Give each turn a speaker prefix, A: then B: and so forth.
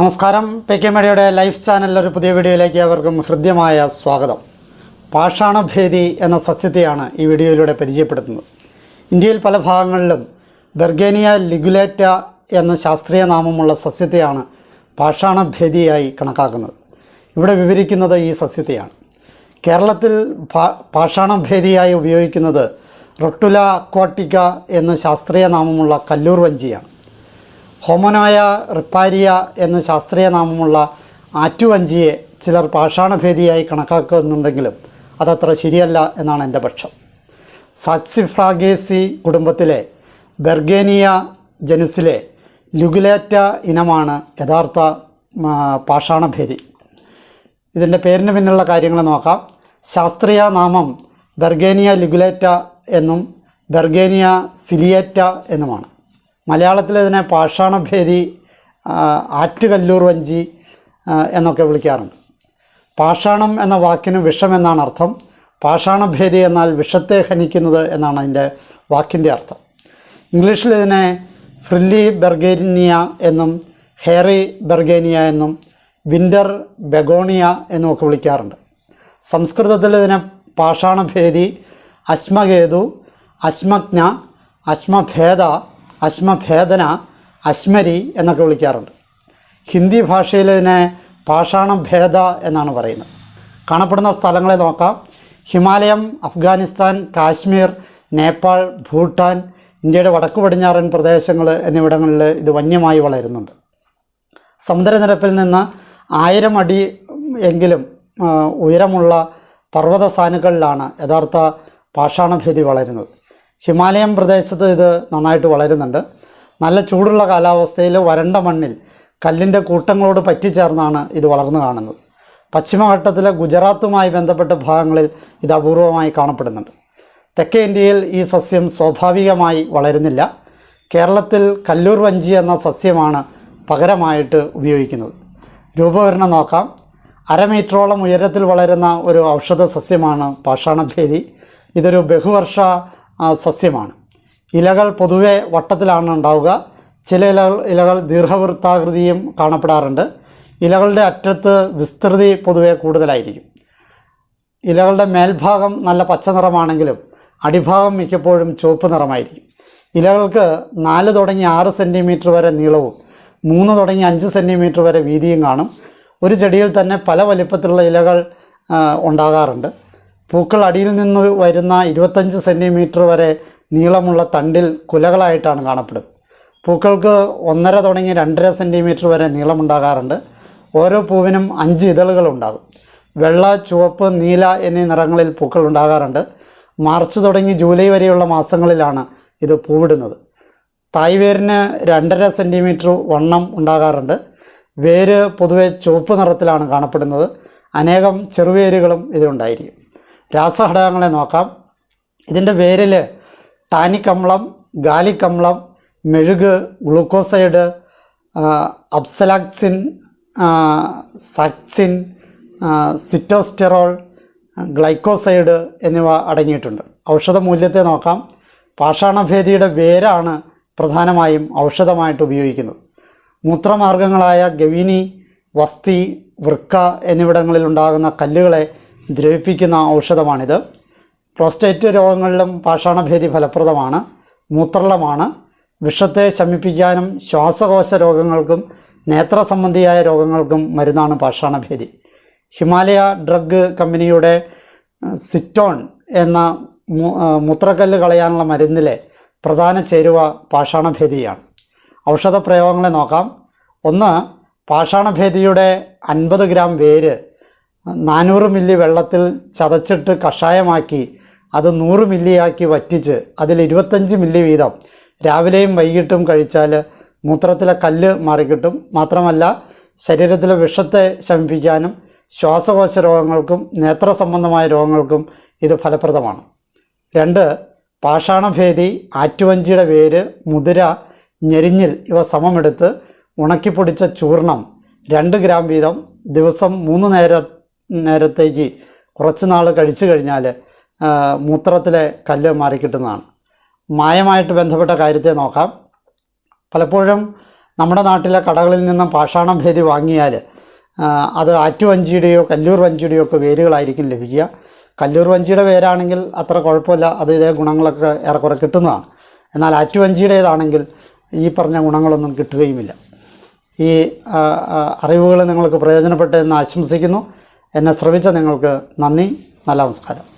A: നമസ്കാരം. P K മീഡിയയുടെ life ചാനലിലെ ഒരു പുതിയ വീഡിയോയിലേക്ക് അവർക്കും ഹൃദ്യമായ സ്വാഗതം. പാഷാണഭേദി എന്ന സസ്യത്തെയാണ് ഈ വീഡിയോയിലൂടെ പരിചയപ്പെടുത്തുന്നത്. ഇന്ത്യയിൽ പല ഭാഗങ്ങളിലും ബെർഗേനിയ ലിഗുലേറ്റ എന്ന ശാസ്ത്രീയ നാമമുള്ള സസ്യത്തെയാണ് പാഷാണഭേദിയായി കണക്കാക്കുന്നത്. ഇവിടെ വിവരിക്കുന്നത് ഈ സസ്യത്തെയാണ്. കേരളത്തിൽ പാഷാണഭേദിയായി ഉപയോഗിക്കുന്നത് റൊട്ടുല അക്വാട്ടിക്ക എന്ന ശാസ്ത്രീയ നാമമുള്ള കല്ലൂർ വഞ്ചിയാണ്. ഹോമോനായ റിപ്പാരിയ എന്ന ശാസ്ത്രീയ നാമമുള്ള ആറ്റുവഞ്ചിയെ ചിലർ പാഷാണഭേദിയായി കണക്കാക്കുന്നുണ്ടെങ്കിലും അതത്ര ശരിയല്ല എന്നാണ് എന്റെ പക്ഷം. സാക്സിഫ്രാഗേസി കുടുംബത്തിലെ ബെർഗേനിയ ജനുസിലെ ലുഗുലേറ്റ ഇനമാണ് യഥാർത്ഥ പാഷാണഭേദി. ഇതിന്റെ പേരിന് പിന്നിലുള്ള കാര്യങ്ങൾ നോക്കാം. ശാസ്ത്രീയ നാമം ബെർഗേനിയ ലുഗുലേറ്റ എന്നും ബെർഗേനിയ സിലിയേറ്റ എന്നുമാണ്. മലയാളത്തിൽ ഇതിനെ പാഷാണഭേദി ആറ്റുകല്ലൂർ വഞ്ചി എന്നൊക്കെ വിളിക്കാറുണ്ട്. പാഷാണം എന്ന വാക്കിന് വിഷം എന്നാണ് അർത്ഥം. പാഷാണഭേദി എന്നാൽ വിഷത്തെ ഹനിക്കുന്നത് എന്നാണ് അതിന്റെ വാക്കിന്റെ അർത്ഥം. ഇംഗ്ലീഷിൽ ഇതിനെ ഫ്രില്ലി ബെർഗേനിയ എന്നും ഹെയറി ബെർഗേനിയ എന്നും വിന്റർ ബെഗോണിയ എന്നുമൊക്കെ വിളിക്കാറുണ്ട്. സംസ്കൃതത്തിൽ ഇതിനെ പാഷാണഭേദി അശ്മകേതു അശ്മജ്ഞ അശ്മഭേദ അശ്മഭേദന അശ്മരി എന്നൊക്കെ വിളിക്കാറുണ്ട്. ഹിന്ദി ഭാഷയിൽ ഇതിനെ പാഷാണഭേദ എന്നാണ് പറയുന്നത്. കാണപ്പെടുന്ന സ്ഥലങ്ങളെ നോക്കാം. ഹിമാലയം അഫ്ഗാനിസ്ഥാൻ കാശ്മീർ നേപ്പാൾ ഭൂട്ടാൻ ഇന്ത്യയുടെ വടക്കു പടിഞ്ഞാറൻ പ്രദേശങ്ങൾ എന്നിവിടങ്ങളിൽ ഇത് വന്യമായി വളരുന്നുണ്ട്. സമുദ്രനിരപ്പിൽ നിന്ന് ആയിരം അടി എങ്കിലും ഉയരമുള്ള പർവത സാനുകളിലാണ് യഥാർത്ഥ പാഷാണഭേദി വളരുന്നത്. ഹിമാലയം പ്രദേശത്ത് ഇത് നന്നായിട്ട് വളരുന്നുണ്ട്. നല്ല ചൂടുള്ള കാലാവസ്ഥയിൽ വരണ്ട മണ്ണിൽ കല്ലിന്റെ കൂട്ടങ്ങളോട് പറ്റിച്ചേർന്നാണ് ഇത് വളർന്നു കാണുന്നത്. പശ്ചിമഘട്ടത്തിലെ ഗുജറാത്തുമായി ബന്ധപ്പെട്ട ഭാഗങ്ങളിൽ ഇത് അപൂർവമായി കാണപ്പെടുന്നുണ്ട്. തെക്കേ ഇന്ത്യയിൽ ഈ സസ്യം സ്വാഭാവികമായി വളരുന്നില്ല. കേരളത്തിൽ കല്ലൂർ വഞ്ചി എന്ന സസ്യമാണ് പകരമായിട്ട് ഉപയോഗിക്കുന്നത്. രൂപവരണം നോക്കാം. അരമീറ്ററോളം ഉയരത്തിൽ വളരുന്ന ഒരു ഔഷധ സസ്യമാണ് പാഷാണഭേദി. ഇതൊരു ബഹുവർഷ സസ്യമാണ്. ഇലകൾ പൊതുവെ വട്ടത്തിലാണ് ഉണ്ടാവുക. ചില ഇലകൾ ഇലകൾ ദീർഘവൃത്താകൃതിയും കാണപ്പെടാറുണ്ട്. ഇലകളുടെ അറ്റത്ത് വിസ്തൃതി പൊതുവെ കൂടുതലായിരിക്കും. ഇലകളുടെ മേൽഭാഗം നല്ല പച്ച നിറമാണെങ്കിലും അടിഭാഗം മിക്കപ്പോഴും ചുവപ്പ് നിറമായിരിക്കും. ഇലകൾക്ക് നാല് തുടങ്ങി ആറ് സെന്റിമീറ്റർ വരെ നീളവും മൂന്ന് തുടങ്ങി അഞ്ച് സെന്റിമീറ്റർ വരെ വീതിയും കാണും. ഒരു ചെടിയിൽ തന്നെ പല വലിപ്പത്തിലുള്ള ഇലകൾ ഉണ്ടാകാറുണ്ട്. പൂക്കൾ അടിയിൽ നിന്ന് വരുന്ന ഇരുപത്തഞ്ച് സെന്റിമീറ്റർ വരെ നീളമുള്ള തണ്ടിൽ കുലകളായിട്ടാണ് കാണപ്പെടുന്നത്. പൂക്കൾക്ക് ഒന്നര തുടങ്ങി രണ്ടര സെന്റിമീറ്റർ വരെ നീളമുണ്ടാകാറുണ്ട്. ഓരോ പൂവിനും അഞ്ച് ഇതളുകൾ ഉണ്ടാകും. വെള്ള ചുവപ്പ് നീല എന്നീ നിറങ്ങളിൽ പൂക്കൾ ഉണ്ടാകാറുണ്ട്. മാർച്ച് തുടങ്ങി ജൂലൈ വരെയുള്ള മാസങ്ങളിലാണ് ഇത് പൂവിടുന്നത്. തായ്വേരിന് രണ്ടര സെന്റിമീറ്റർ വണ്ണം ഉണ്ടാകാറുണ്ട്. വേര് പൊതുവെ ചുവപ്പ് നിറത്തിലാണ് കാണപ്പെടുന്നത്. അനേകം ചെറുവേരുകളും ഇതിലുണ്ടായിരിക്കും. രാസഘടകങ്ങളെ നോക്കാം. ഇതിന്റെ വേരിൽ ടാനിക് അമ്ലം മെഴുക് ഗ്ലൂക്കോസൈഡ് അപ്സലാക്സിൻ സാക്സിൻ സിറ്റോസ്റ്റെറോൾ ഗ്ലൈക്കോസൈഡ് എന്നിവ അടങ്ങിയിട്ടുണ്ട്. ഔഷധ മൂല്യത്തെ നോക്കാം. പാഷാണഭേദിയുടെ വേരാണ് പ്രധാനമായും ഔഷധമായിട്ട് ഉപയോഗിക്കുന്നത്. മൂത്രമാർഗങ്ങളായ ഗവിനി വസ്തി വൃക്ക എന്നിവിടങ്ങളിൽ ഉണ്ടാകുന്ന കല്ലുകളെ ദ്രവിപ്പിക്കുന്ന ഔഷധമാണിത്. പ്രോസ്റ്റേറ്റ് രോഗങ്ങളിലും പാഷാണഭേദി ഫലപ്രദമാണ്. മൂത്രളമാണ്. വിഷത്തെ ശമിപ്പിക്കാനും ശ്വാസകോശ രോഗങ്ങൾക്കും നേത്ര സംബന്ധിയായ രോഗങ്ങൾക്കും മരുന്നാണ് പാഷാണഭേദി. ഹിമാലയ ഡ്രഗ് കമ്പനിയുടെ സിറ്റോൺ എന്ന മൂത്രക്കല്ല് കളയാനുള്ള മരുന്നിലെ പ്രധാന ചേരുവ പാഷാണഭേദിയാണ്. ഔഷധ പ്രയോഗങ്ങളെ നോക്കാം. ഒന്ന് പാഷാണഭേദിയുടെ അൻപത് ഗ്രാം വേര് നാനൂറ് മില്ലി വെള്ളത്തിൽ ചതച്ചിട്ട് കഷായമാക്കി അത് നൂറ് മില്ലിയാക്കി വറ്റിച്ച് അതിൽ ഇരുപത്തഞ്ച് മില്ലി വീതം രാവിലെയും വൈകിട്ടും കഴിച്ചാൽ മൂത്രത്തിലെ കല്ല് മാറിക്കിട്ടും. മാത്രമല്ല ശരീരത്തിലെ വിഷത്തെ ശമിപ്പിക്കാനും ശ്വാസകോശ രോഗങ്ങൾക്കും നേത്ര സംബന്ധമായ രോഗങ്ങൾക്കും ഇത് ഫലപ്രദമാണ്. രണ്ട് പാഷാണഭേദി ആറ്റുവഞ്ചിയുടെ വേര് മുതിര ഞെരിഞ്ഞിൽ ഇവ സമമെടുത്ത് ഉണക്കിപ്പൊടിച്ച ചൂർണം രണ്ട് ഗ്രാം വീതം ദിവസം മൂന്ന് നേര നേരത്തേക്ക് കുറച്ച് നാൾ കഴിച്ചു കഴിഞ്ഞാൽ മൂത്രത്തിലെ കല്ല് മാറിക്കിട്ടുന്നതാണ് മായമായിട്ട് ബന്ധപ്പെട്ട കാര്യത്തെ നോക്കാം. പലപ്പോഴും നമ്മുടെ നാട്ടിലെ കടകളിൽ നിന്നും പാഷാണഭേദി വാങ്ങിയാൽ അത് അത് ആറ്റുവഞ്ചിയുടെയോ കല്ലൂർ വഞ്ചിയുടെയോ ഒക്കെ വേരുകളായിരിക്കും ലഭിക്കുക. കല്ലൂർ വഞ്ചിയുടെ വേരാണെങ്കിൽ അത്ര കുഴപ്പമില്ല അത് ഇതേ ഗുണങ്ങളൊക്കെ ഏറെക്കുറെ കിട്ടുന്നതാണ്. എന്നാൽ ആറ്റുവഞ്ചിയുടേതാണെങ്കിൽ ഈ പറഞ്ഞ ഗുണങ്ങളൊന്നും കിട്ടുകയുമില്ല. ഈ അറിവുകൾ നിങ്ങൾക്ക് പ്രയോജനപ്പെട്ടെന്ന് ആശംസിക്കുന്നു. എന്നെ ശ്രമിച്ച നിങ്ങൾക്ക് നന്ദി. നല്ല നമസ്കാരം.